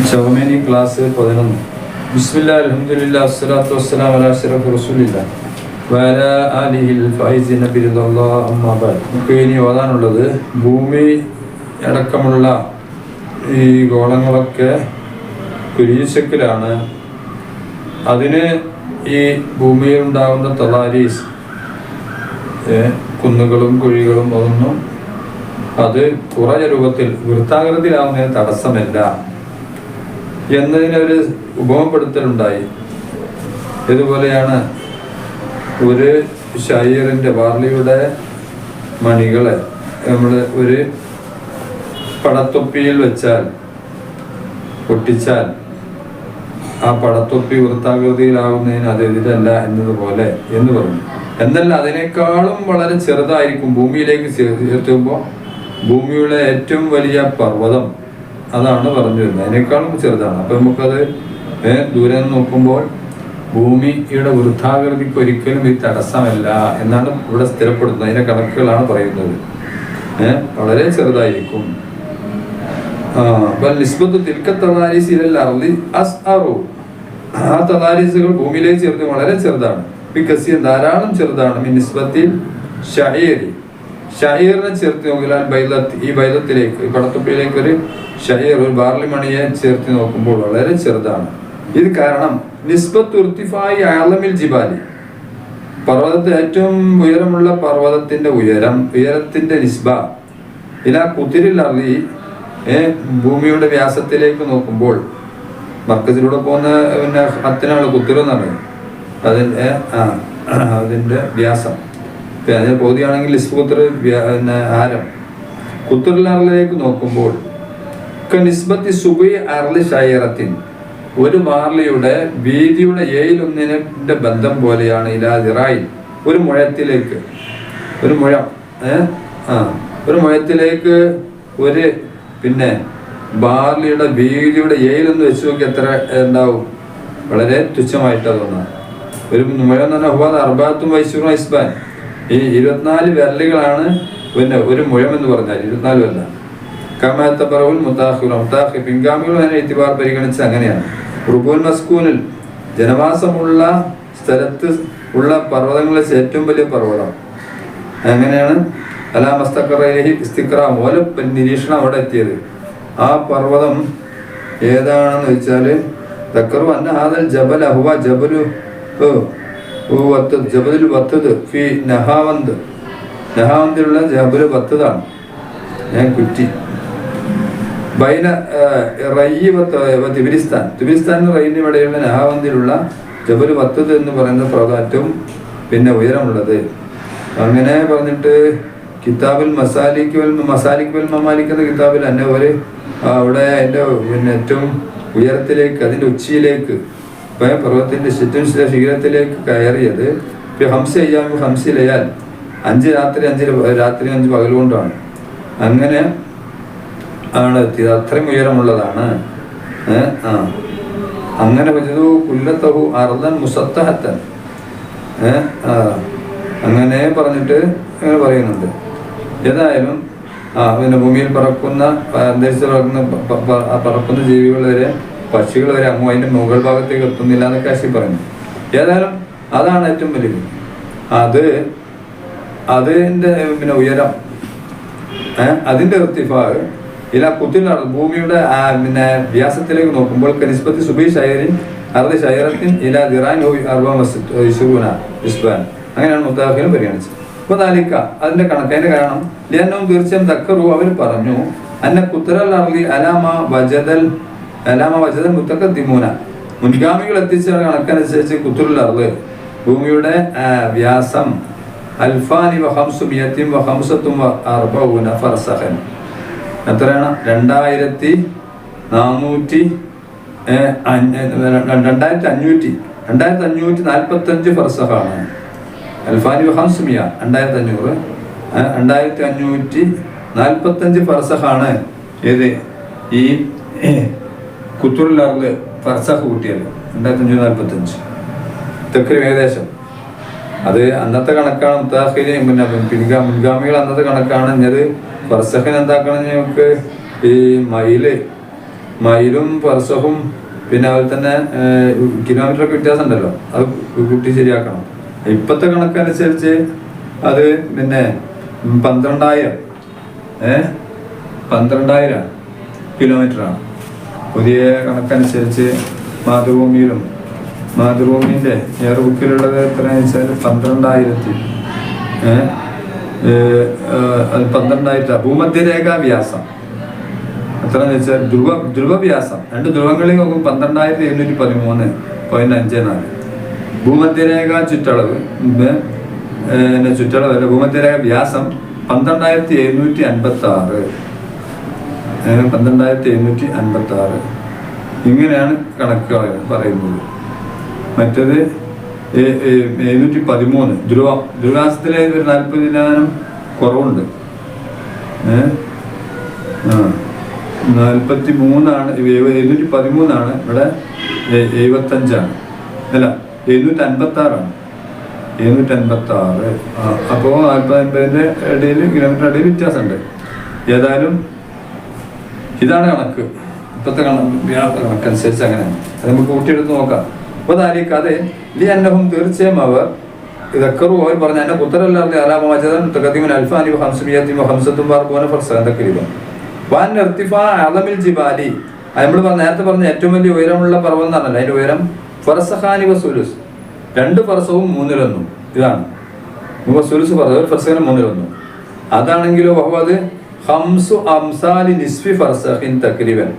ചവമേനി class പതിനൊന്ന് ഓതാനുള്ളത് ഭൂമി അടക്കമുള്ള ഈ ഗോളങ്ങളൊക്കെ കുരിശക്കിലാണ് അതിന് ഈ ഭൂമിയിൽ ഉണ്ടാകുന്ന തലാരീസ് കുന്നുകളും കുഴികളും അതൊന്നും അത് കുറഞ്ഞ രൂപത്തിൽ വൃത്താകൃതിയിലാവുന്നതിന് തടസ്സമല്ല. എന്നതിനൊരു ഉപമപ്പെടുത്തലുണ്ടായി. ഇതുപോലെയാണ് ഒരു ഷൈറിന്റെ വാർലിയുടെ മണികളെ നമ്മൾ ഒരു പടത്തൊപ്പിയിൽ വെച്ചാൽ പൊട്ടിച്ചാൽ ആ പടത്തൊപ്പി വൃത്താകൃതിയിലാവുന്നതിന് അത് എതിരല്ല എന്നതുപോലെ എന്ന് പറഞ്ഞു. എന്നല്ല അതിനേക്കാളും വളരെ ചെറുതായിരിക്കും ഭൂമിയിലേക്ക് ചേർത്തുമ്പോൾ ഭൂമിയുടെ ഏറ്റവും വലിയ പർവതം അതാണ് പറഞ്ഞു വരുന്നത് അതിനേക്കാളും ചെറുതാണ്. അപ്പൊ നമുക്കത് ദൂരെ നിന്ന് നോക്കുമ്പോൾ ഭൂമിയുടെ വൃദ്ധാകൃതിക്ക് ഒരിക്കലും ഈ തടസ്സമല്ല എന്നാണ് ഇവിടെ സ്ഥിരപ്പെടുന്നത് അതിന്റെ കണക്കുകളാണ് പറയുന്നത്. വളരെ ചെറുതായിരിക്കും. ആ, ഭൂമിയിലേക്ക് ചേർത്ത് വളരെ ചെറുതാണ്. ധാരാളം ചെറുതാണ്. നിസ്ബത്തിൽ ഷഹീറിനെ ചേർത്ത് നോക്കിയാൽ ബൈലത്ത് ഈ ബൈലത്തിലേക്ക് ഈ പടത്തുപ്പിയിലേക്ക് ഒരു ഷഹീർ ഒരു ബാർലി മണിയെ ചേർത്ത് നോക്കുമ്പോൾ വളരെ ചെറുതാണ്. ഇത് കാരണം നിസ്ബത്ത് ഉർത്തിഫായി ആലമിൽ ജിബാലി. പർവതത്തെ ഏറ്റവും ഉയരമുള്ള പർവതത്തിന്റെ ഉയരം ഉയരത്തിന്റെ നിസ്ബ. ഇല കുതിരിൽ അറി ഭൂമിയുടെ വ്യാസത്തിലേക്ക് നോക്കുമ്പോൾ മർക്കസിലൂടെ പോകുന്ന പിന്നെ ഹത്തിനാണ് കുത്തിരെന്നാണ് അതിന്റെ ആ അതിന്റെ വ്യാസം. കുത്തിർ വ്യ- പിന്നെ ആരം. കുത്തുറിലാറിലേക്ക് നോക്കുമ്പോൾ നിസ്ബത്തി സുബി അർലി ഒരു മാർലിയുടെ വീതിയുടെ ഏയിലൊന്നിനെ ബന്ധം പോലെയാണ് ഇലാതിറായി ഒരു മുഴത്തിലേക്ക്. ഒരു മുഴം. ആ. ഒരു മുഴത്തിലേക്ക് ഒരു പിന്നെ ബാർലിയുടെ വീതിയുടെ ഏയിലൊന്ന് വെച്ച് നോക്കി എത്ര ഉണ്ടാവും? വളരെ തുച്ഛമായിട്ടാണ് തോന്നുന്നത്. ഒരു മുഴം എന്ന് പറഞ്ഞാൽ അർബാത്തും വൈശൂറും ഐസ്ബാൻ. ഈ ഇരുപത്തിനാല് വിരലുകളാണ് പിന്നെ ഒരു മുഴം എന്ന് പറഞ്ഞാൽ ഇരുപത്തിനാല് വിരല കമാത്തപ്പറവുൽ മുത്താഖിർ മുത്താഹി പിൻഗാമികൾ അതിനെ എത്തിവാർ പരിഗണിച്ച് അങ്ങനെയാണ്. റുബുൽ മസ്കൂനിൽ ജനവാസമുള്ള സ്ഥലത്ത് ഉള്ള പർവതങ്ങളിൽ ഏറ്റവും വലിയ പർവതം. അങ്ങനെയാണ് അലാ മസ്തഖറഹി ഇസ്തിക്ര ഓല നിരീക്ഷണം അവിടെ എത്തിയത്. ആ പർവതം ഏതാണെന്ന് വെച്ചാൽ തക്കറു അന്ന ഹാദൽ ജബൽ അഹുവ ജബലു വത്തത് ജബലുൽ വത്തത് ഫി നഹാവന്ത്. നഹാവന്തിലുള്ള ജബലു വത്തതാണ്. ഞാൻ കുറ്റി. ബൈന റയ്യി തിബിരിസ്ഥാൻ. തിബിരിസ്ഥാനും റയ്യിനും ഇടയിലുള്ള നഹാവന്തിലുള്ള ജബൽ വത്തത് എന്ന് പറയുന്ന പ്രകാറ്റവും പിന്നെ ഉയരമുള്ളത്. അങ്ങനെ പറഞ്ഞിട്ട് കിതാബിൽ മസാലിക്ക് വൽ മമാലിക് എന്ന കിതാബിൽ എന്നെ ഒരു അവിടെ അതിന്റെ പിന്നെ ഏറ്റവും ഉയരത്തിലേക്ക് അതിന്റെ ഉച്ചിയിലേക്ക് പർവതത്തിന്റെ ചില ശിഖരത്തിലേക്ക് കയറിയത് ഹംസ ചെയ്യാൻ ഹംസയിലയാൽ അഞ്ച് രാത്രി അഞ്ച് രാത്രി അഞ്ച് പകൽ കൊണ്ടാണ്. അങ്ങനെ ആണ് എത്തിയത്. അത്രയും ഉയരമുള്ളതാണ്? ആ. അങ്ങനെ വജതു കുല്ലത്തഹു അർദൻ മുസത്തഹത്തൻ. അങ്ങനെ പറഞ്ഞിട്ട് അങ്ങനെ പറയുന്നുണ്ട്. ഏതായാലും ആ പിന്നെ ഭൂമിയിൽ പറക്കുന്ന അന്തരിച്ച് പറക്കുന്ന പറക്കുന്ന ജീവികൾ വരെ പക്ഷികൾ വരെ അമ്മു അതിന്റെ മുകൾ ഭാഗത്തേക്ക് എത്തുന്നില്ല എന്നൊക്കെ ആശി പറഞ്ഞു ഏതായാലും അതാണ് ഏറ്റവും വലിയത് അത് അതിന്റെ പിന്നെ ഉയരം അതിന്റെ ഇർത്തിഫാവ് കുത്തിൽ നടന്നു ഭൂമിയുടെ പിന്നെ വ്യാസത്തിലേക്ക് നോക്കുമ്പോൾ കനിസ്പത്തി സുബി ഷൈറിൻ അറുതി ഷൈറത്തിൻ ഇല ദിറാൻ അർബുന അങ്ങനെയാണ് മുത്താഹിനും പരിഗണിച്ചത്. അപ്പൊ താലിക്ക അതിന്റെ കണക്ക്. അതിന്റെ കാരണം ലിയന്നവും തീർച്ചയായും തക്കറു അവർ പറഞ്ഞു അന്ന കുത്തറൽ അർലി അലാമ വജദൽ അലാമ വജദൽ മുത്തക്കത്തിമൂന മുൻഗാമികൾ എത്തിച്ച കണക്കനുസരിച്ച് കുത്തുറുൽ അർൾ ഭൂമിയുടെ വ്യാസം. അൽഫാനി വഹംസു മിയത്തിൻ വഹംസത്തും അർബൂന ഫർസഹൻ എത്രയാണ്? രണ്ടായിരത്തി നാനൂറ്റി രണ്ടായിരത്തി അഞ്ഞൂറ്റി രണ്ടായിരത്തി അഞ്ഞൂറ്റി നാൽപ്പത്തി അഞ്ച് ഫർസഖാണ്. അൽഫാനി വഹംസുമിയ രണ്ടായിരത്തി അഞ്ഞൂറ് രണ്ടായിരത്തി അഞ്ഞൂറ്റി നാൽപ്പത്തി അഞ്ച് ഫർസഖാണ്. ഏത്? ഈ കുത്തൂറിലാറിൽ ഫർസാഖ് കൂട്ടിയല്ലോ. രണ്ടായിരത്തി അഞ്ച് ഒരു ഏകദേശം. അത് അന്നത്തെ കണക്കാണ് മുത്താഖിന് പിന്നെ പിൻഗാ മുൻഗാമികൾ അന്നത്തെ കണക്കാണ്. ഇനി അത് ഫർസഖിന് എന്താക്കണം നമുക്ക് ഈ മയിൽ മയിലും ഫർസഖും പിന്നെ അതുപോലെ തന്നെ കിലോമീറ്റർ ഒക്കെ വ്യത്യാസം ഉണ്ടല്ലോ അത് കൂട്ടി ശരിയാക്കണം. ഇപ്പോഴത്തെ കണക്കനുസരിച്ച് അത് പിന്നെ പന്ത്രണ്ടായിരം. ഏ? പന്ത്രണ്ടായിരം കിലോമീറ്ററാണ്. പുതിയ കണക്കനുസരിച്ച് മാതൃഭൂമിയിലും മാതൃഭൂമിന്റെ എയർ എത്രയാണെന്ന് വെച്ചാൽ പന്ത്രണ്ടായിരത്തി അത് പന്ത്രണ്ടായിരത്തി ഭൂമധ്യരേഖാ വ്യാസം എത്രയെന്ന് വെച്ചാൽ ധ്രുവ ധ്രുവവ്യാസം. രണ്ട് ധ്രുവങ്ങളിൽ നോക്കും പന്ത്രണ്ടായിരത്തി എഴുന്നൂറ്റി പതിമൂന്ന് പോയിന്റ് അഞ്ച് നാല്. ഭൂമധ്യരേഖ ചുറ്റളവ് ചുറ്റളവ് അല്ല ഭൂമധ്യരേഖ വ്യാസം പന്ത്രണ്ടായിരത്തി എഴുന്നൂറ്റി അൻപത്തി ആറ് പന്ത്രണ്ടായിരത്തി എഴുന്നൂറ്റി അൻപത്തി ആറ് ഇങ്ങനെയാണ് കണക്ക് പറയുന്നത്. മറ്റേത് എഴുന്നൂറ്റി പതിമൂന്ന് ധ്രുവ ധ്രുവാസത്തിലെ ഒരു നാൽപ്പത് ശതമാനം കുറവുണ്ട് നാൽപ്പത്തി മൂന്നാണ് എഴു- എഴുന്നൂറ്റി പതിമൂന്നാണ് ഇവിടെ എഴുപത്തഞ്ചാണ്. അല്ല എഴുന്നൂറ്റി അൻപത്തി ആറാണ് എഴുന്നൂറ്റി അൻപത്തി ആറ് അപ്പോൾ നാൽപ്പത് അൻപതിന്റെ ഇടയിൽ കിലോമീറ്റർ ഇടയിൽ വ്യത്യാസമുണ്ട്. ഏതായാലും ഇതാണ് കണക്ക്. ഇപ്പോഴത്തെ കണക്കനുസരിച്ച് അങ്ങനെ. അത് നമുക്ക് കൂട്ടിയെടുത്ത് നോക്കാം. അപ്പോൾ അതെ ലി അന്നഹും തീർച്ചയായും അവർ ഇതക്കറു അവർ പറഞ്ഞ എന്നെ കുത്തരല്ലാതെ അലാമ മജദൻ തഖദീമുൻ അൽഫാനി ഹംസമിയത്തി ഹംസത്തും ബാർബോന ഫർസൻ തക്രീബൻ വാൻ ഇർത്തിഫാ അലമിൽ ജിബാലി നമ്മൾ നേരത്തെ പറഞ്ഞ ഏറ്റവും വലിയ ഉയരമുള്ള പർവം എന്ന് പറഞ്ഞല്ലോ? അതിന്റെ ഉയരം ഫറസഹാനി വസുലുസ് രണ്ട് ഫറസവും മൂന്നിലൊന്നും. ഇതാണ്. സുലുസ് പറഞ്ഞത് ഒരു ഫർസഖിന് മൂന്നിലൊന്നും. അതാണെങ്കിലോ ബഹു അത് ഹംസു അംസാലി നിസ്ഫി ഫർസഖിൻ തക്രീബൻ.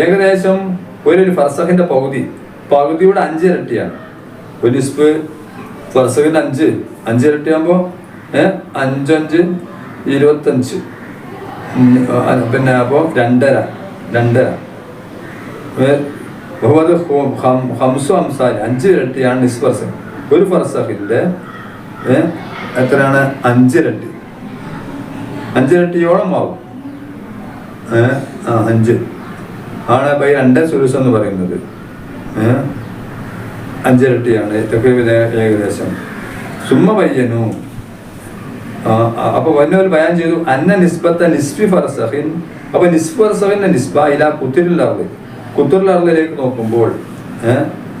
ഏകദേശം ഒരു ഫർസഹിന്റെ പകുതി പകുതിയുടെ അഞ്ച് ഇരട്ടിയാണ്. ഒരു നിസ്ഫ് ഫർസഖിന്റെ അഞ്ച് അഞ്ചിരട്ടിയാകുമ്പോൾ ഏഹ് അഞ്ചഞ്ച് ഇരുപത്തഞ്ച്. പിന്നെ അപ്പോൾ രണ്ടര രണ്ടര. ബഹുവത് ഹംസു ഹംസാലി അഞ്ച് ഇരട്ടിയാണ് നിസ് ഫർസഖ്. ഒരു ഫർസഖിന്റെ ഏ, എത്രയാണ്? അഞ്ചിരട്ടി അഞ്ചിരട്ടിയോളം ആവും. ആ അഞ്ച്. ആണ് ബൈ രണ്ട് സുരുസ് എന്ന് പറയുന്നത്. അഞ്ചിരട്ടിയാണ് ഏക- ഏകദേശം. സുമ്മ പയ്യനു അപ്പൊ വന്നവർ ബയാൻ ചെയ്തു. അന്ന നിസ്ബത്ത നിസ്ഫി ഫർസഹിൻ. അപ്പൊ നിസ്ഫ് ഫർസഹിന്റെ നിസ്ബ ഇല കുത്തിരിലർദ് കുത്തിരിലർദിലേക്ക് നോക്കുമ്പോൾ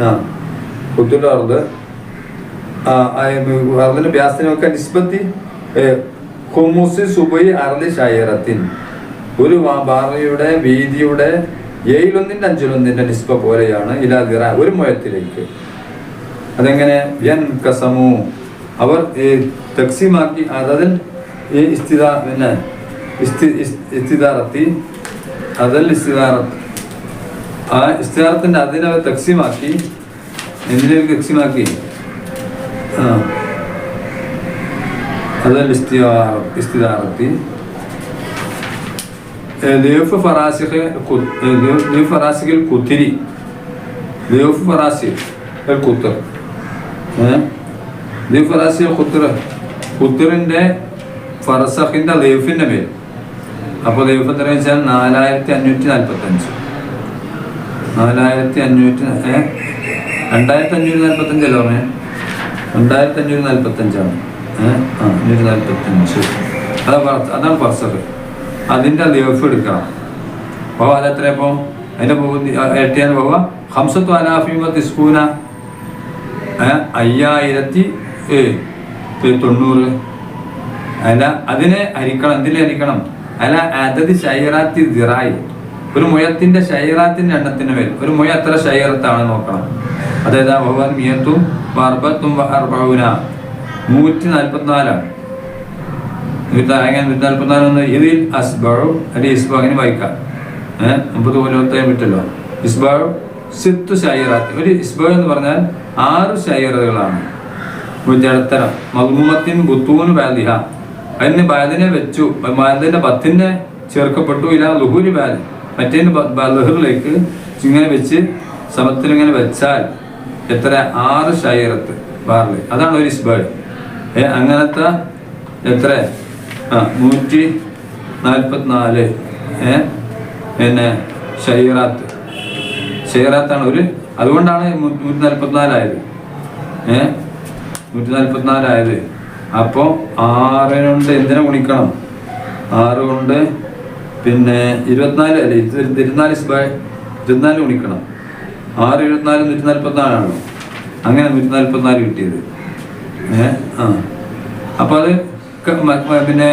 ആ കുത്തിരിലർദ് അർദിന്റെ വ്യാസത്തിനൊക്കെ നിസ്ബത്തി ഹുമുസി സുബൈ അർലി ഷയറത്തിൻ ഒരു ബാറയുടെ വീതിയുടെ ഏഴിലൊന്നിന്റെ അഞ്ചിലൊന്നിന്റെ നിസ്ബ പോലെയാണ് ഇലാദിറ ഒരു മുയത്തിലേക്ക് അതെങ്ങനെ? യൻ കസമു. അവർ ഈ തക്സീമാക്കി അതായത് ഈ ഇസ്തിദാ പിന്നെ ഇസ്തി ഇസ്- ഇസ്തിദാറത്തി അതൽ ഇസ്തിദാറത്ത്. ആ ഇസ്തിദാറത്തിന്റെ അതിനവർ തക്സീമാക്കി. എന്തിനേക്ക് തക്സീമാക്കി? ആ ഇസ്തിദാറ ഇസ്തിദാറത്തി ലിയോഫ് ഫറാസിഖ് ലിയോഫ് ഫറാസിഖിൽ കുത്തിരി ലിയോഫ് ഫറാസിഖ് കുത്തർ ലീഫ് ഫറാസിൽ കുത്തർ കുത്തറിന്റെ ഫറസഖിന്റെ ലീഫിന്റെ പേര് അപ്പോൾ ലീഫ് എത്ര വെച്ചാൽ നാലായിരത്തി അഞ്ഞൂറ്റി നാൽപ്പത്തഞ്ച് നാലായിരത്തി അഞ്ഞൂറ്റി രണ്ടായിരത്തി അഞ്ഞൂറ്റി നാൽപ്പത്തി അഞ്ചല്ലോ പറഞ്ഞേ രണ്ടായിരത്തി അഞ്ഞൂറ്റി നാൽപ്പത്തഞ്ചാണ് ആ അതാ അതാണ് ഫർസഖ് അതിന്റെ ലീഫ് എടുക്കണം. അപ്പോൾ അതെത്ര ഇപ്പോൾ അതിന്റെ പോകുന്ന എട്ടിയാന്ന് പോവുക ഹംസത്തു അലാഫിമ തിസ്കൂന ഏ, അയ്യായിരത്തി തൊണ്ണൂറ്. അല്ല അതിനെ അരിക്കണം. എന്തിനെ അരിക്കണം? അല്ല അതത് ഷൈറാത്തി ദിറായി. ഒരു മുയത്തിന്റെ ഷൈറാത്തിന്റെ എണ്ണത്തിന് മേൽ. ഒരു മുയ എത്ര ഷൈറത്താണ് നോക്കണം. അതായത് ഭഗവാൻ മിയത്തും അർബത്തും അർബൗന നൂറ്റി നാൽപ്പത്തിനാലാണ് നൂറ്റി നാൽപ്പത്തിനാലൊന്ന് ഇതിൽ അസ്ബാഴു അല്ലെങ്കിൽ ഇസ്ബാ അങ്ങനെ വായിക്കാം. ഏഹ് മുപ്പത് കൊല്ലത്തെ പറ്റല്ലോ ഇസ്ബാഴു സിത്തു ഷൈറാത്ത് ഒരു ഇസ്ബാ എന്ന് പറഞ്ഞാൽ ആറ് ഷൈറുകളാണ് വിദ്യാർത്ഥനം മഹ്മൂമത്തിൻ ബുത്തൂന് ബാലിഹ. അതിന് ബാലിനെ വെച്ചു. ബാലിന്റെ ബത്തിന്റെ ചേർക്കപ്പെട്ടു. ഇല്ല ലുഹൂരി ബാലി. മറ്റേ ലഹറിലേക്ക് ഇങ്ങനെ വെച്ച് സമത്തിൽ ഇങ്ങനെ വെച്ചാൽ എത്ര? ആറ് ഷൈറത്ത് ബാറിൽ അതാണ് ഒരു ഇസ്ബേഡ് അങ്ങനത്തെ എത്ര? ആ നൂറ്റി നാൽപ്പത്തിനാല് ഏ പിന്നെ ഷൈറാത്ത് ഷൈറാത്താണ് ഒരു അതുകൊണ്ടാണ് നൂറ്റി നാൽപ്പത്തിനാലായത് ഏ നൂറ്റി നാൽപ്പത്തിനാലായത് അപ്പോൾ ആറിനുണ്ട് എന്തിനെ ഗുണിക്കണം? ആറ് കൊണ്ട് പിന്നെ ഇരുപത്തിനാല് അല്ലേ? ഇരുപത്തിനാല് ഇരുപത്തിനാല് ഗുണിക്കണം. ആറ് എഴുപത്തിനാല് നൂറ്റി നാൽപ്പത്തിനാലാണല്ലോ അങ്ങനെ നൂറ്റി നാൽപ്പത്തിനാല് കിട്ടിയത്. ആ. അപ്പോൾ അത് പിന്നെ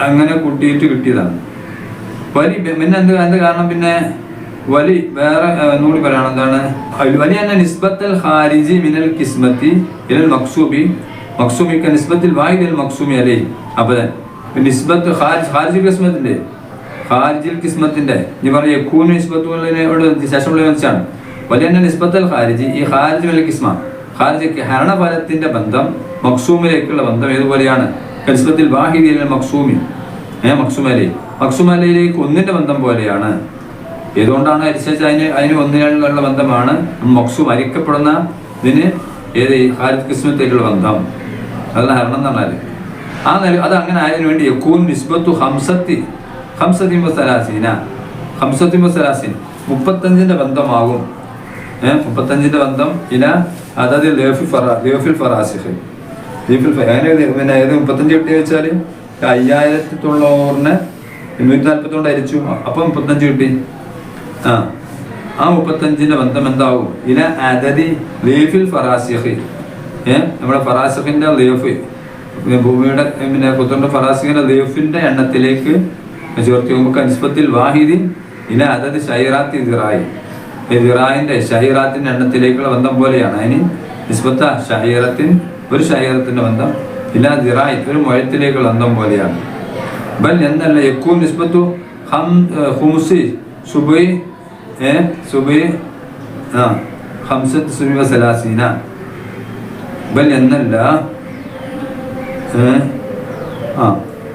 അങ്ങനെ കൂട്ടിയിട്ട് കിട്ടിയതാണ്. വലി പിന്നെ എന്ത് എന്ത് കാരണം പിന്നെ? വലി വേറെ ഒന്നുകൂടി പറയണം. എന്താണ്? വലി എന്ന നിസ്ബത്തൽ ഖാരിജി മിനൽ കിസ്മത്തി ഇനൽ മക്സൂബി. മക്സൂമിക്ക് നിസ്ബത്തിൽ വാഹിദൽ മക്സൂമി അലേ അപ്പോൾ നിസ്ബത്ത് ഖാരിജ് ഖാരിജ് കിസ്മത്തിന്റെ? ഖാരിജിൽ കിസ്മത്തിന്റെ. ഇനി പറഞ്ഞ യക്കൂൻ നിസ്ബത്തുകളിനോട് ശേഷമുള്ള വെച്ചാണ്. വലിയ നിസ്ബത്തൽ ഖാരിജി ഈ ഖാരിജ് മിനൽ കിസ്മ. ഖാരിജ് ഹരണഫലത്തിന്റെ ബന്ധം മക്സൂമിലേക്കുള്ള ബന്ധം ഏതുപോലെയാണ്? കൽസത്തിൽ വാഹിദിയിൽ മക്സൂമി. ഏ മക്സുമലി. മക്സുമലയിലേക്ക് ഒന്നിന്റെ ബന്ധം പോലെയാണ്. ഏതുകൊണ്ടാണ് അനുസരിച്ച് അതിന് അതിന് ഒന്നിനുള്ള ബന്ധമാണ്? മക്സു അരിക്കപ്പെടുന്ന ഇതിന് ഏത് ഹാരിത് കിസ്മത്തേക്കുള്ള ബന്ധം? അതാണ് ഹരണം എന്ന് പറഞ്ഞാൽ ആ നില അത് അങ്ങനെ ആയതിനു വേണ്ടി യക്കൂൻ നിസ്ബത്തു ഹംസത്തി. ഹംസത്തിമ്പ സലാസീന. ഹംസത്തിമ്പ സലാസീൻ. മുപ്പത്തഞ്ചിന്റെ ബന്ധമാകും. മുപ്പത്തഞ്ചിന്റെ ബന്ധം ഇല അതായത് ലേഫി ഫറാ ലേഫിൽ ഫറാസിഫ് ലേഫിൽ അങ്ങനെ പിന്നെ ഏത് മുപ്പത്തഞ്ച് കിട്ടിയ വെച്ചാൽ അയ്യായിരത്തി തൊള്ളൂറിന് എണ്ണൂറ്റി നാല്പത്തോണ്ട് അരിച്ചു അപ്പൊ മുപ്പത്തഞ്ച് കിട്ടി. ആ. ആ മുപ്പത്തഞ്ചിന്റെ ബന്ധം എന്താവും? ഇല അതതി ലേഫിൽ ഫറാസിഹ്. ഏഹ് നമ്മുടെ ഫറാസിഖിന്റെ ലേഫ് ഭൂമിയുടെ പിന്നെ പുത്രന്റെ ഫറാസിഖിന്റെ ലേഫിന്റെ എണ്ണത്തിലേക്ക് ചേർത്ത് നമുക്ക് അനുസ്പത്തിൽ വാഹിദി ഇല അതത് ഷൈറാത്തി ദിറായി ഈ ഷഹീറാത്തിന്റെ എണ്ണത്തിലേക്കുള്ള ബന്ധം പോലെയാണ്. അതിന് നിസ്ബത്ത ഷഹീറത്തിൻ ഒരു ഷഹീറത്തിന്റെ ബന്ധം. ഇല്ല ദിറായി ഒരു മുഴത്തിലേക്കുള്ള ബന്ധം പോലെയാണ്. ബൽ എന്നല്ല യക്കൂൻ നിസ്ബത്തു ഹം ഹുംസി സുബൈ ഏ സുബൈ ആ ഹംസത്ത് സുബി സലാസീന. ബൽ എന്നല്ല ആ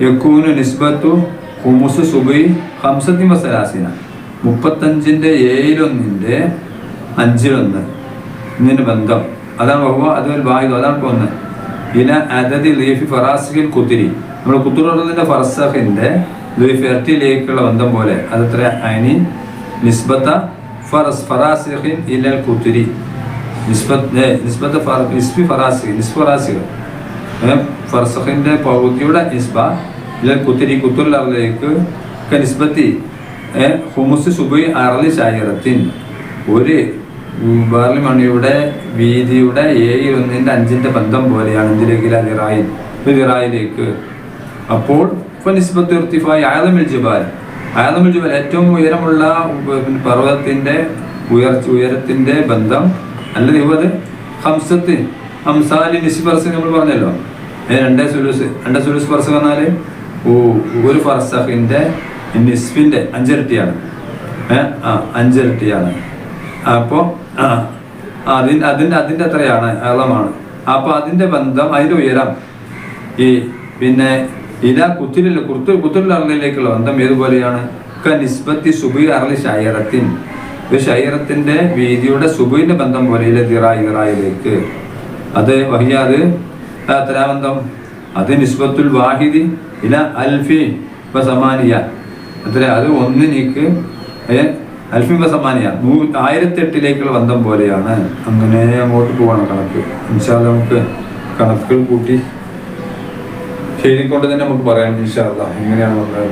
യക്കൂന് നിസ്ബത്തു ഹുമുസ് സുബൈ ഹംസത്തി വസലാസീന മുപ്പത്തഞ്ചിന്റെ ഏഴിലൊന്നിന്റെ അഞ്ചിലൊന്ന്. ഇതിന് ബന്ധം. അതാണ് ബഹുവ അതൊരു വായു അതാണ് ഒന്ന്. ഇല അതതി ലീഫി ഫറാസിഖിൽ കുത്തിരി നമ്മൾ കുത്തുറന്നതിന്റെ ഫറസഖിന്റെ ലീഫ് ഇരട്ടിയിലേക്കുള്ള ബന്ധം പോലെ. അതത്ര അനി നിസ്ബത്ത ഫറസ് ഫറാസിഖിൻ ഇലൽ കുത്തിരി നിസ്ബത്ത് നിസ്ബത്ത് നിസ്ബി ഫറാസിഖ് നിസ്ബ് പൗതിയുടെ നിസ്ബ ഇലൽ കുത്തിരി കുത്തുറിലേക്ക് നിസ്ബത്തി. ഹുമുസ് സുബൈ അറലി ഷായിറത്തിൻ ഒരു ബാർലി മണിയുടെ വീതിയുടെ ഏഴ് ഒന്നിന്റെ അഞ്ചിന്റെ ബന്ധം പോലെയാണ് എന്തിലേക്ക് അതിറായി ഇതിറായിലേക്ക് അപ്പോൾ ഫനിസ്ബത്ത് ഇർത്തിഫായി ആയതമിൽ ജബാൽ. ആലമിൽ ജബാൽ ഏറ്റവും ഉയരമുള്ള പർവതത്തിന്റെ ഉയർച്ച ഉയരത്തിന്റെ ബന്ധം അല്ല ഇരുപത് ഹംസത്ത്. ഹംസാലി നിസ്ബർസ് നമ്മൾ പറഞ്ഞല്ലോ. രണ്ടേ സുലൂസ് രണ്ടേ സുലൂസ് പർസ് ഓ- ഒരു ഫർസഖിന്റെ നിസ്ഫിന്റെ അഞ്ചിരട്ടിയാണ്. ആ അഞ്ചിരട്ടിയാണ്. അപ്പോൾ ആ അതിന്റെ അതിന്റെ അതിന്റെ അത്രയാണ് അളമാണ് അപ്പോൾ അതിന്റെ ബന്ധം അതിന്റെ ഉയരം. ഈ പിന്നെ ഇല കുത്തിലുള്ള കുത്തു കുത്തുള്ള അറലിലേക്കുള്ള ബന്ധം ഏതുപോലെയാണ്? ക നിസ്ബത്തി സുബി അറളി ഷൈറത്തിൻ ഒരു ഷൈറത്തിന്റെ വീതിയുടെ സുബുവിന്റെ ബന്ധം പോലെ ഇല ഇറായിലേക്ക് അത് വഹിയാത് എത്രാ ബന്ധം അത് നിസ്ബത്തുൽ വാഹിദി ഇല അൽഫി സമാനിയ. എത്ര അത് ഒന്നിനേക്ക് അൽഫിമ അൽഫി ഇപ്പൊ സമാനിയ നൂ ആയിരത്തി എട്ടിലേക്കുള്ള ബന്ധം പോലെയാണ്. അങ്ങനെ അങ്ങോട്ട് പോവാണ് കണക്ക്. ഇൻഷാല്ല നമുക്ക് കണക്കുകൾ കൂട്ടി ശരിക്കൊണ്ട് തന്നെ നമുക്ക് പറയാം ഇൻഷാല്ല എങ്ങനെയാണ് നമ്മൾ